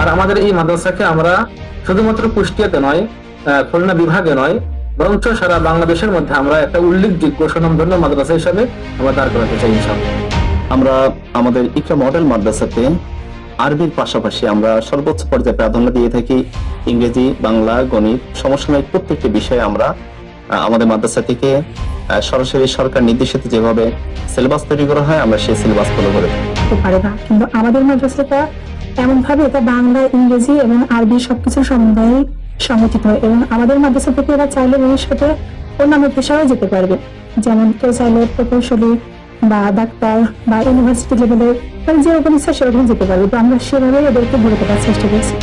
আর আমাদের এই মাদ্রাসাকে আমরা শুধুমাত্র কুষ্টিয়াতে নয় খুলনা বিভাগে নয় বরঞ্চ সারা বাংলাদেশের মধ্যে আমরা একটা উল্লেখযোগ্য সুনামধন্য মাদ্রাসা হিসাবে আমরা দাঁড় করাতে চাই ইনশাআল্লাহ। আমরা আমাদের ইকরা মডেল মাদ্রাসাতে আরবির পাশাপাশি আমরা সর্বোচ্চ পর্যায়ে প্রাধান্য দিয়ে থাকি ইংরেজি বাংলা গণিত সমসাময়িক প্রত্যেকটি বিষয়ে আমরা আমাদের মাদ্রাসা থেকে সরাসরি সরকার নির্দেশিত যেভাবে সিলেবাস তৈরি করা হয় আমরা সেই সিলেবাস ফলো করে কিন্তু আমাদের মাদ্রাসাটা এমন ভাবে এটা বাংলা, ইংরেজি এবং আরবি সবকিছুর সমন্বয়ে সংগঠিত এবং আমাদের মাদ্রাসা থেকে এরা চাইলে ভবিষ্যতে অন্যান্য পেশাও যেতে পারবে। যেমন কেউ চাইলে প্রকৌশলী বা ডাক্তার বা ইউনিভার্সিটি লেভেলের যেরকম ইচ্ছা সেরকম যেতে পারবে। তো আমরা সেভাবে এদেরকে ভরে দেওয়ার চেষ্টা করছি।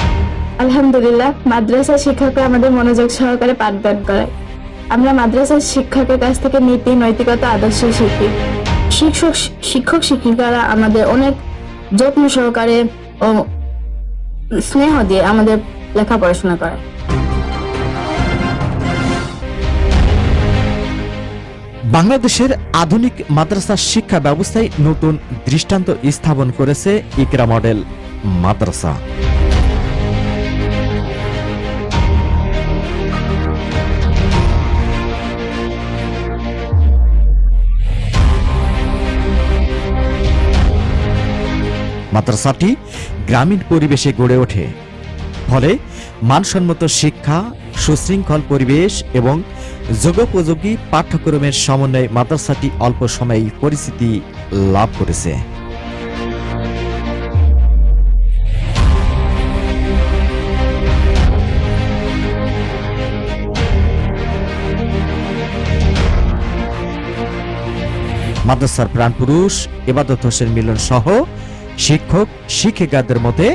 আলহামদুলিল্লাহ, মাদ্রাসা শিক্ষকরা আমাদের মনোযোগ সহকারে পাঠদান করায় আমরা মাদ্রাসার শিক্ষকের কাছ থেকে নীতি, নৈতিকতা, আদর্শ শিখি। শিক্ষক শিক্ষক শিক্ষিকারা আমাদের অনেক যত্ন সহকারে ও স্নেহ দিয়ে আমাদের লেখা পড়াশোনা করায় বাংলাদেশের আধুনিক মাদ্রাসা শিক্ষা ব্যবস্থায় নতুন দৃষ্টান্ত স্থাপন করেছে ইকরা মডেল মাদ্রাসা। মাদ্রাসাটি গ্রামীণ পরিবেশে গড়ে ওঠে। ফলে মানসম্মত শিক্ষা, সুশৃঙ্খল পরিবেশ এবং যোগোপযোগী পাঠ্যক্রমের সমন্বয়ে মাদ্রাসাটি অল্প সময়েই পরিচিতি লাভ করেছে। মাদ্রাসার প্রাণপুরুষ, এবাদত হোসেন মিলন সহ শিক্ষক, শিক্ষিকাদের মধ্যে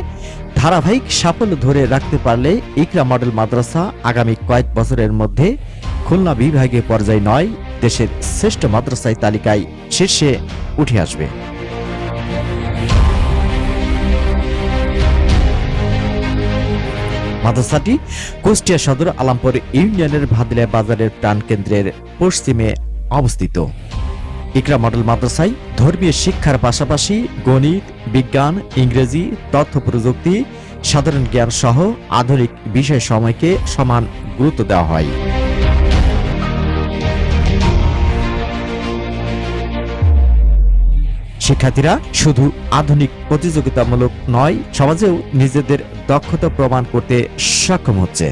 ধারাবাহিক সাফল্য ধরে রাখতে পারলে ইকরা মডেল মাদ্রাসা আগামী কয়েক বছরের মধ্যে খুলনা বিভাগীয় পর্যায় নয়, দেশের শ্রেষ্ঠ মাদ্রাসায় তালিকায় শীর্ষে উঠে আসবে। মাদ্রাসাটি কুষ্টিয়া সদর আলামপুর ইউনিয়নের ভাদিলা বাজারের প্রাণকেন্দ্রের পশ্চিমে অবস্থিত। ইকরা মডেল মাদ্রাসায় ধর্মীয় শিক্ষার পাশাপাশি গণিত, বিজ্ঞান, ইংরেজি, তথ্য প্রযুক্তি, সাধারণ জ্ঞান সহ আধুনিক বিষয় সময়কে সমান গুরুত্ব দেওয়া হয়। শিক্ষার্থীরা শুধু আধুনিক প্রতিযোগিতামূলক নয়, সমাজেও নিজেদের দক্ষতা প্রমাণ করতে সক্ষম হচ্ছে।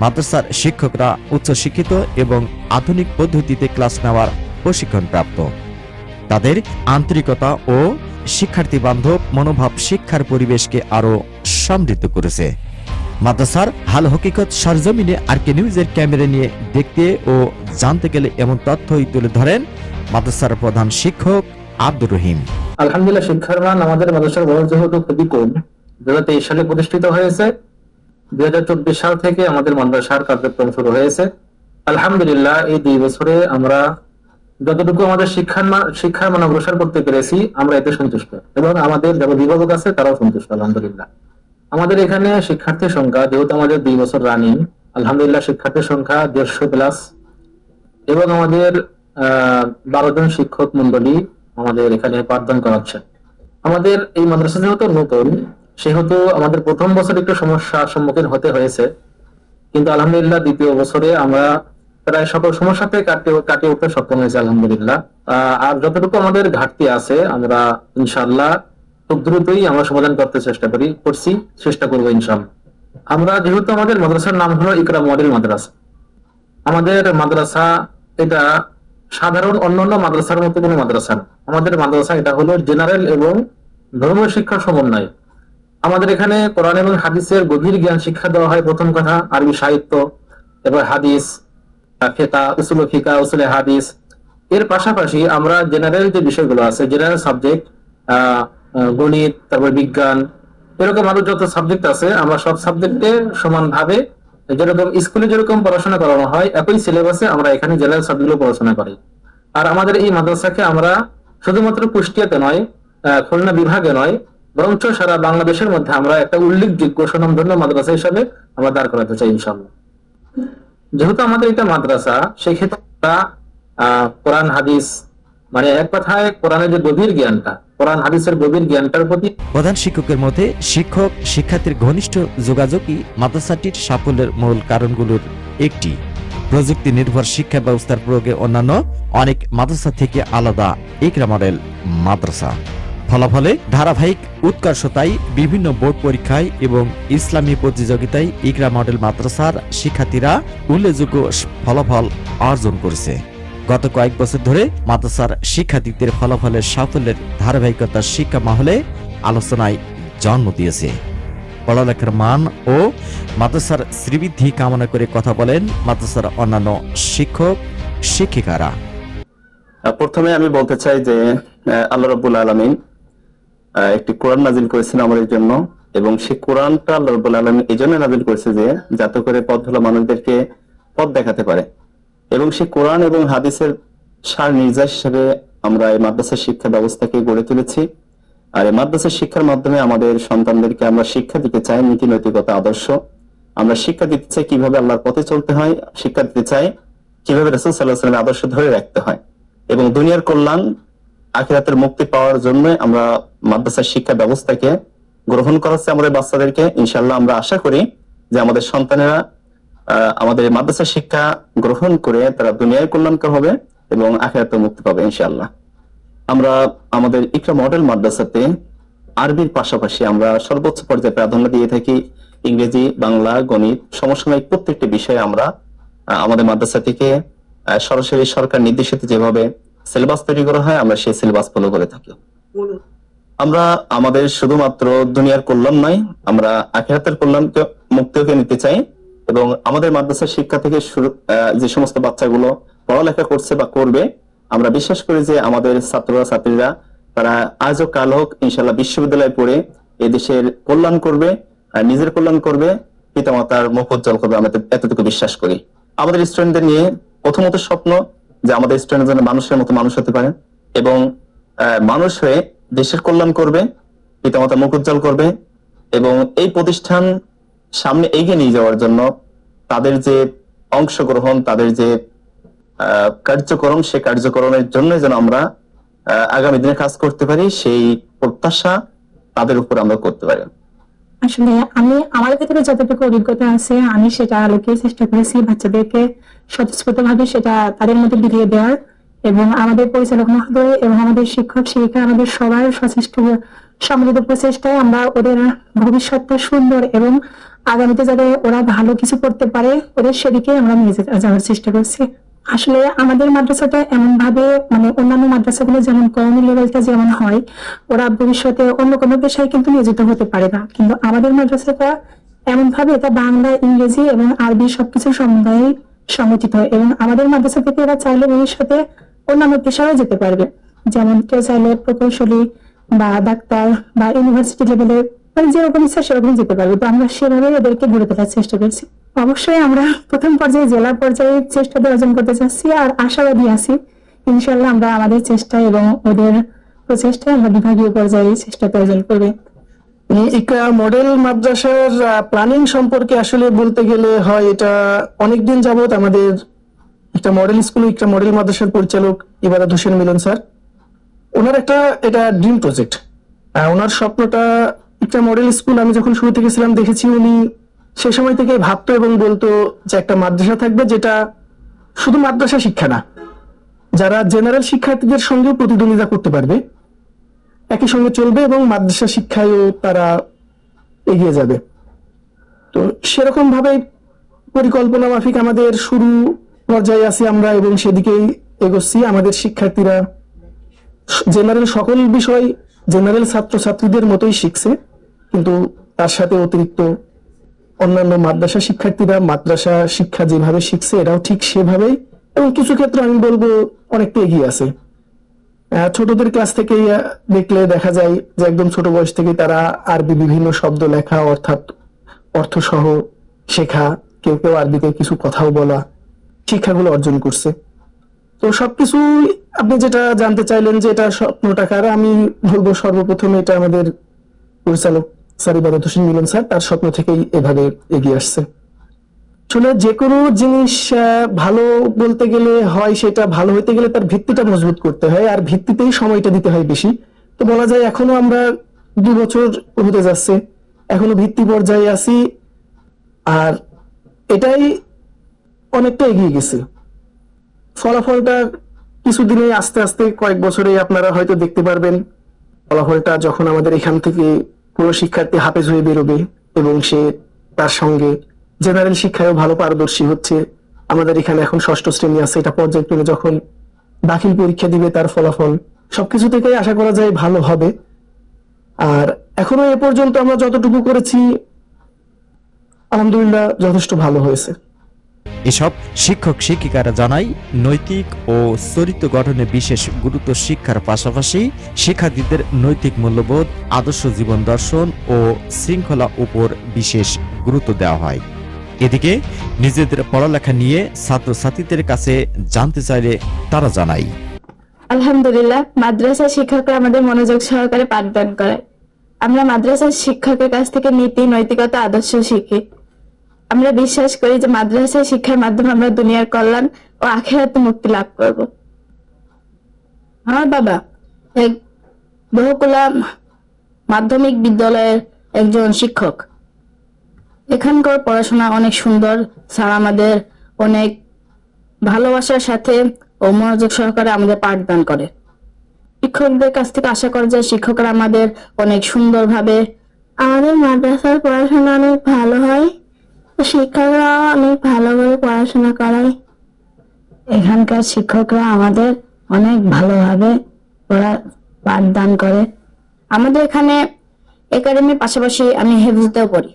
মাদ্রাসার শিক্ষকরা উচ্চশিক্ষিত এবং আধুনিক পদ্ধতিতে ক্লাস নেওয়ার প্রশিক্ষণ প্রাপ্ত তাদের আন্তরিকতা ও শিক্ষার্থী বান্ধব মনোভাব শিক্ষার পরিবেশকে আরও সমৃদ্ধ করেছে। মাদ্রাসার হাল হকিকত সরজমিনে আর কে নিউজের ক্যামেরা নিয়ে দেখতে ও জানতে গেলে এমন তথ্যই তুলে ধরেন মাদ্রাসার প্রধান শিক্ষক আব্দুর রহিম। আলহামদুলিল্লাহ, শিক্ষার মান আমাদের মাদ্রাসার বয়স যেহেতু খুবই কম দু হাজার তেইশ সালে প্রতিষ্ঠিত হয়েছে, দুই হাজার চব্বিশ সাল থেকে আমাদের মাদ্রাসার কার্যক্রম শুরু হয়েছে। আলহামদুলিল্লাহ, এই দুই বছরে আমরা যতটুকু আমাদের শিক্ষার শিক্ষার মান অগ্রসর করতে পেরেছি, আমরা এতে সন্তুষ্ট। এবং আমাদের যারা অভিভাবক আছে, তারাও সন্তুষ্ট, আলহামদুলিল্লাহ। আমাদের এখানে শিক্ষার্থীর সংখ্যা, যেহেতু আমাদের দুই বছর রানিং আলহামদুলিল্লাহ শিক্ষার্থীর সংখ্যা দেড়শো প্লাস এবং আমাদের, আহ, বারো জন শিক্ষক মন্ডলী আমাদের এখানে পাঠদান করাচ্ছেন আমাদের এই মাদ্রাসা যেহেতু নতুন, সেহেতু আমাদের প্রথম বছর একটু সমস্যার সম্মুখীন হতে হয়েছে। কিন্তু আলহামদুলিল্লাহ দ্বিতীয় বছরে আমরা প্রায় সকল সমস্যাতে কাটিয়ে কাটিয়ে উঠতে সক্ষম হয়েছে, আলহামদুলিল্লাহ। আর যতটুকু আমাদের ঘাটতি আছে, আমরা ইনশাআল্লাহ খুব দ্রুতই আমরা সমাধান করতে চেষ্টা করি, করছি, চেষ্টা করব ইনশাআল্লাহ। আমরা যেহেতু আমাদের মাদ্রাসার নাম হলো ইকরা মডেল মাদ্রাসা। আমাদের মাদ্রাসা এটা সাধারণ অন্যান্য মাদ্রাসার মতো কোনো মাদ্রাসা না। আমাদের মাদ্রাসা এটা হলো জেনারেল এবং ধর্মীয় শিক্ষার সমন্বয়। আমাদের এখানে কোরআন এবং হাদিসের গভীর জ্ঞান শিক্ষা দেওয়া হয় প্রথম কথা, আরবি সাহিত্য এবার হাদিস ফিকা, উসুল ফিকা, উসুলে হাদিস। এর পাশাপাশি আমরা জেনারেল যে বিষয়গুলো আছে জেনারেল সাবজেক্ট গণিত, তারপর বিজ্ঞান, এরকম আরও যত সাবজেক্ট আছে, আমরা সব সাবজেক্টে সমানভাবে যেরকম স্কুলে যেরকম পড়াশোনা করানো হয়, একই সিলেবাসে আমরা এখানে জেনারেল সাবজেক্টগুলো পড়াশোনা করি। আর আমাদের এই মাদ্রাসাকে আমরা শুধুমাত্র কুষ্টিয়াতে নয় খুলনা বিভাগে নয়, বরঞ্চ সারা বাংলাদেশের মধ্যে আমরা একটা উল্লেখযোগ্য সুনামধন্য মাদ্রাসা হিসাবে আমরা দাঁড় করাতে চাই ইনশাল্লাহ যেহেতু আমাদের এটা মাদ্রাসা সেই ক্ষেত্রে আমরা, কোরআন হাদিস মানে এক কথায় কোরআনের যে গভীর জ্ঞানটা কোরআন হাদিসের গভীর জ্ঞানটার প্রতি প্রধান শিক্ষকের মধ্যে শিক্ষক শিক্ষার্থীর ঘনিষ্ঠ যোগাযোগই মাদ্রাসাটির সাফল্যের মূল কারণগুলোর একটি। প্রযুক্তি নির্ভর শিক্ষা ব্যবস্থার প্রয়োগে অন্যান্য অনেক মাদ্রাসা থেকে আলাদা ইকরা মডেল মাদ্রাসা। ফলাফলে ধারাবাহিক উৎকর্ষতায় বিভিন্ন বোর্ড পরীক্ষায় এবং ইসলামী প্রতিযোগিতায় ইকরা মডেল মাদ্রাসার শিক্ষার্থীরা উল্লেখযোগ্য ফলাফল অর্জন করেছে। গত কয়েক বছর ধরে মাদ্রাসার শিক্ষার্থীদের ফলাফলের সাফল্যের ধারাবাহিকতা শিক্ষা মহলে আলোচনায় জন্ম দিয়েছে। পড়ালেখার মান ও মাদ্রাসার শ্রীবৃদ্ধি কামনা করে কথা বলেন মাদ্রাসার অন্যান্য শিক্ষক, শিক্ষিকারা। প্রথমে আমি বলতে চাই যে আল্লাহ রব্বুল আলমিন একটি কোরআন নাজিল করেছেন আমাদের জন্য। এবং সেই কোরআনটা আল্লাহ আলমিন এই জন্য নাজিল করেছে যে, যাতে করে পথ হলো মানুষদেরকে পথ দেখাতে পারে। এবং সেই কোরআন এবং হাদিসের সার নির্যাস হিসেবে আমরা এই মাদ্রাসা শিক্ষা ব্যবস্থাকে গড়ে তুলেছি। আর এই মাদ্রাসা শিক্ষার মাধ্যমে আমাদের সন্তানদেরকে আমরা শিক্ষা দিতে চাই নীতি নৈতিকতা আদর্শ। আমরা শিক্ষা দিতে চাই কীভাবে আল্লাহর পথে চলতে হয়, শিক্ষা দিতে চাই কীভাবে রসুল সাল্লাহ সাল্লামের আদর্শ ধরে রাখতে হয়। এবং দুনিয়ার কল্যাণ আখিরাতের মুক্তি পাওয়ার জন্য আমরা মাদ্রাসা শিক্ষা ব্যবস্থাকে গ্রহণ করাচ্ছি আমাদের বাচ্চাদেরকে। ইনশাল্লাহ আমরা আশা করি যে আমাদের সন্তানেরা আমাদের মাদ্রাসা শিক্ষা গ্রহণ করে তারা দুনিয়ায় কল্যাণকর হবে এবং আখিরাতে মুক্তি পাবে ইনশাল্লাহ আমরা আমাদের ইকরা মডেল মাদ্রাসাতে আরবির পাশাপাশি আমরা সর্বোচ্চ পর্যায়ে প্রাধান্য দিয়ে থাকি ইংরেজি, বাংলা, গণিত, সমসাময়িক প্রত্যেকটি বিষয়ে আমরা আমাদের মাদ্রাসা থেকে সরাসরি সরকার নির্দেশিত যেভাবে সিলেবাস তৈরি করা হয় আমরা সেই সিলেবাস ফলো করে থাকি। আমরা আমাদের শুধুমাত্র দুনিয়ার কল্যাণ নয় আমরা আখিরাতের কল্যাণকে মুক্তিকে নিতে চাই এবং আমাদের মাদ্রাসার শিক্ষা থেকে শুরু যে সমস্ত বাচ্চাগুলো পড়ালেখা করছে বা করবে আমরা বিশ্বাস করি যে আমাদের ছাত্ররা ছাত্রীরা তারা আজও কাল হোক ইনশাল্লাহ বিশ্ববিদ্যালয়ে পড়ে এই দেশের কল্যাণ করবে আর নিজের কল্যাণ করবে পিতামাতার মুখ উজ্জ্বল করবে আমরা এতটুকু বিশ্বাস করি। আমাদের স্টুডেন্টদের নিয়ে প্রথমত স্বপ্ন যে আমাদের স্টুডেন্ট যেন মানুষের মতো মানুষ হতে পারে এবং মানুষ হয়ে দেশের কল্যাণ করবে, পিতামাতা মুখ উজ্জ্বল করবে এবং এই প্রতিষ্ঠান সামনে এগিয়ে নিয়ে যাওয়ার জন্য তাদের যে অংশগ্রহণ, তাদের যে কার্যক্রম, সে কার্যক্রমের জন্য যেন আমরা আগামী দিনে কাজ করতে পারি, সেই প্রত্যাশা তাদের উপর আমরা করতে পারি। আসলে আমি আমার ভেতরে যতটুকু অভিজ্ঞতা আছে, আমি সেটা আলোকে চেষ্টা করেছি বাচ্চাদেরকে স্বতঃস্ফূর্ত ভাবে সেটা তাদের মধ্যে বিলিয়ে দেওয়ার এবং আমাদের পরিচালক মহোদয় এবং আমাদের শিক্ষক, শিক্ষিকা, আমাদের সবার সচেষ্ট সম্মিলিত প্রচেষ্টায় আমরা ওদের ভবিষ্যৎটা সুন্দর এবং আগামীতে যাতে ওরা ভালো কিছু করতে পারে, ওদের সেদিকে আমরা নিয়ে যাওয়ার চেষ্টা করছি। আসলে আমাদের মাদ্রাসাটা এমন ভাবে মানে অন্যান্য মাদ্রাসাগুলো যেমন কওমি লেভেলটা যেমন হয়, ওরা ভবিষ্যতে অন্য কোনো পেশায় কিন্তু নিয়োজিত হতে পারে না। কিন্তু আমাদের মাদ্রাসাটা এমন ভাবে এটা বাংলা, ইংরেজি এবং আরবি সবকিছু সমন্বয়ে হয় এবং আমাদের মাদ্রাসা থেকে এরা চাইলে ভবিষ্যতে অন্যান্য পেশাও যেতে পারবে। যেমন কেউ চাইলে প্রকৌশলী বা ডাক্তার বা ইউনিভার্সিটি লেভেলের মানে যেরকম ইচ্ছা সেরকম যেতে পারবে। তো আমরা সেভাবে ওদেরকে গড়ে তোলার চেষ্টা করছি। অবশ্যই আমরা প্রথম পর্যায়ে জেলা পর্যায়ে চেষ্টাটা অর্জন করতে চাচ্ছি আর আশাবাদী আছি। ইনশাল্লাহ আমরা আমাদের চেষ্টা এবং ওদের প্রচেষ্টায় আমরা বিভাগীয় পর্যায়ে চেষ্টাটা অর্জন করবে। ইকা মডেল মাদ্রাসার প্ল্যানিং সম্পর্কে আসলে বলতে গেলে হয় এটা অনেকদিন যাবত আমাদের একটা মডেল স্কুল একটা মডেল মাদ্রাসার পরিচালক ইবাদত হোসেন মিলন স্যার। ওনার একটা এটা ড্রিম প্রজেক্ট ওনার স্বপ্নটা একটা মডেল স্কুল আমি যখন শুরু থেকে ছিলাম দেখেছি উনি সে সময় থেকে ভাবতো এবং বলতো যে একটা মাদ্রাসা থাকবে যেটা শুধু মাদ্রাসা শিক্ষা না, যারা জেনারেল শিক্ষার্থীদের সঙ্গেও প্রতিদ্বন্দ্বিতা করতে পারবে, একই সঙ্গে চলবে এবং মাদ্রাসা শিক্ষায়ও তারা এগিয়ে যাবে। তো সেরকম ভাবে পরিকল্পনা মাফিক আমাদের শুরু পর্যায়ে আছি আমরা এবং সেদিকেই এগোচ্ছি। আমাদের শিক্ষার্থীরা জেনারেল সকল বিষয় জেনারেল ছাত্রছাত্রীদের মতোই শিখছে। কিন্তু তার সাথে অতিরিক্ত অন্যান্য মাদ্রাসা শিক্ষার্থীরা মাদ্রাসা শিক্ষা যেভাবে শিখছে, এরাও ঠিক সেভাবেই এবং কিছু ক্ষেত্রে আমি বলব অনেকটা এগিয়ে আছে। ছোটদের ক্লাস থেকেই দেখলে দেখা যায় যে একদম ছোট বয়স থেকে তারা আরবি বিভিন্ন শব্দ লেখা, অর্থাৎ অর্থ সহ শেখা, কেউ কেউ আরবিতে কিছু কথাও বলা, শিক্ষাগুলো অর্জন করছে। তো সবকিছু আপনি যেটা জানতে চাইলেন যে এটা স্বপ্নটাকার আমি বলব সর্বপ্রথম এটা আমাদের পরিচালক স্যার ইবাদত হোসেন মিলন স্যার, তার স্বপ্ন থেকেই এভাবে এগিয়ে আসছে। আসলে যে কোনো জিনিস ভালো বলতে গেলে হয় সেটা ভালো হইতে গেলে তার ভিত্তিটা মজবুত করতে হয়, আর ভিত্তিতেই সময়টা দিতে হয় বেশি। তো বলা যায় এখনও আমরা দু বছর হতে যাচ্ছে, এখনও ভিত্তি পর্যায়ে আছি, আর এটাই অনেকটা এগিয়ে গেছে। ফলাফলটা কিছুদিনে আস্তে আস্তে কয়েক বছরে আপনারা হয়তো দেখতে পারবেন, ফলাফলটা যখন আমাদের এখান থেকে কোনো শিক্ষার্থী হাফেজ হয়ে বেরোবে এবং সে তার সঙ্গে জেনারেল শিক্ষায়ও ভালো পারদর্শী হচ্ছে। আমাদের এখানে এখন ষষ্ঠ শ্রেণি আছে, এটা পর্যায়ক্রমে যখন দাখিল পরীক্ষা দিবে তার ফলাফল, সবকিছু থেকেই আশা করা যায় ভালো হবে। আর এখনও এ পর্যন্ত আমরা যতটুকু করেছি, আলহামদুলিল্লাহ যথেষ্ট ভালো হয়েছে। এসব শিক্ষক শিক্ষিকারা জানায়, নৈতিক ও চরিত্র গঠনে বিশেষ গুরুত্ব শিক্ষার পাশাপাশি শিক্ষার্থীদের নৈতিক মূল্যবোধ, আদর্শ জীবন দর্শন ও শৃঙ্খলা উপর বিশেষ গুরুত্ব দেওয়া হয়। এদিকে নিজেদের পড়ালেখা নিয়ে ছাত্রছাত্রীদের কাছে জানতে চাইলে তারা জানায়। আলহামদুলিল্লাহ মাদ্রাসা শিক্ষকরা আমাদের মনোযোগ সহকারে পাঠদান করায়। আমরা মাদ্রাসার শিক্ষকের কাছ থেকে নীতি, নৈতিকতা, আদর্শ শিখি। আমরা বিশ্বাস করি যে মাদ্রাসায় শিক্ষার মাধ্যমে আমরা দুনিয়ার কল্যাণ ও আখেরাতে মুক্তি লাভ করব। আমার বাবা এক বহুকুলা মাধ্যমিক বিদ্যালয়ের একজন শিক্ষক। এখানকার পড়াশোনা অনেক সুন্দর। স্যার আমাদের অনেক ভালোবাসার সাথে ও মনোযোগ সহকারে আমাদের পাঠদান করে। শিক্ষকদের কাছ থেকে আশা করা যায় শিক্ষকরা আমাদের অনেক সুন্দরভাবে আমাদের মাদ্রাসার পড়াশোনা অনেক ভালো হয়। শিক্ষকরা অনেক ভালোভাবে পড়াশোনা করায়। এখানকার শিক্ষকরা আমাদের অনেক ভালোভাবে পড়া, পাঠদান করে। আমাদের এখানে একাডেমির পাশাপাশি আমি হেফজতেও পড়ি।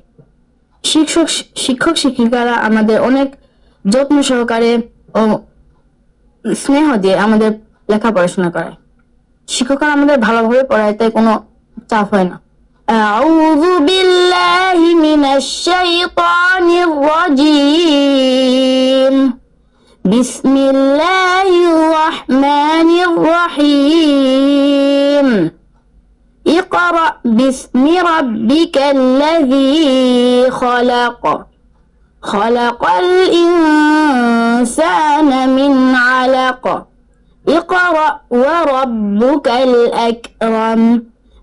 শিক্ষক শিক্ষক শিক্ষিকারা আমাদের অনেক যত্ন সহকারে ও স্নেহ দিয়ে আমাদের লেখা পড়াশোনা করায়। শিক্ষকরা আমাদের ভালোভাবে পড়ায় তাই কোনো চাপ হয় না। أعوذ بالله من الشيطان الرجيم. بسم الله الرحمن الرحيم. اقرأ باسم ربك الذي خلق. خلق الإنسان من علق. اقرأ وربك الأكرم.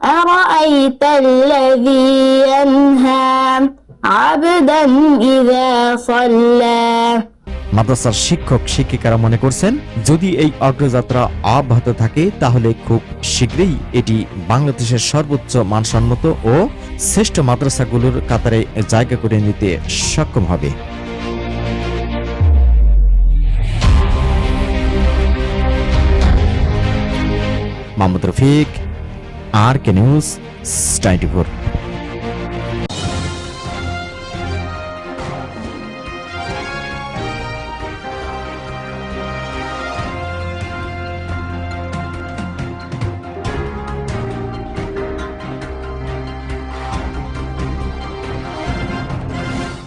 أرأيت الذي ينهى عبدا إذا صلى মাদ্রাসার শিক্ষক শিক্ষিকারা মনে করছেন যদি এই অগ্রযাত্রা অব্যাহত থাকে তাহলে খুব শীঘ্রই এটি বাংলাদেশের সর্বোচ্চ মানসম্মত ও শ্রেষ্ঠ মাদ্রাসাগুলোর কাতারে জায়গা করে নিতে সক্ষম হবে Mohammad Rafiq R K news twenty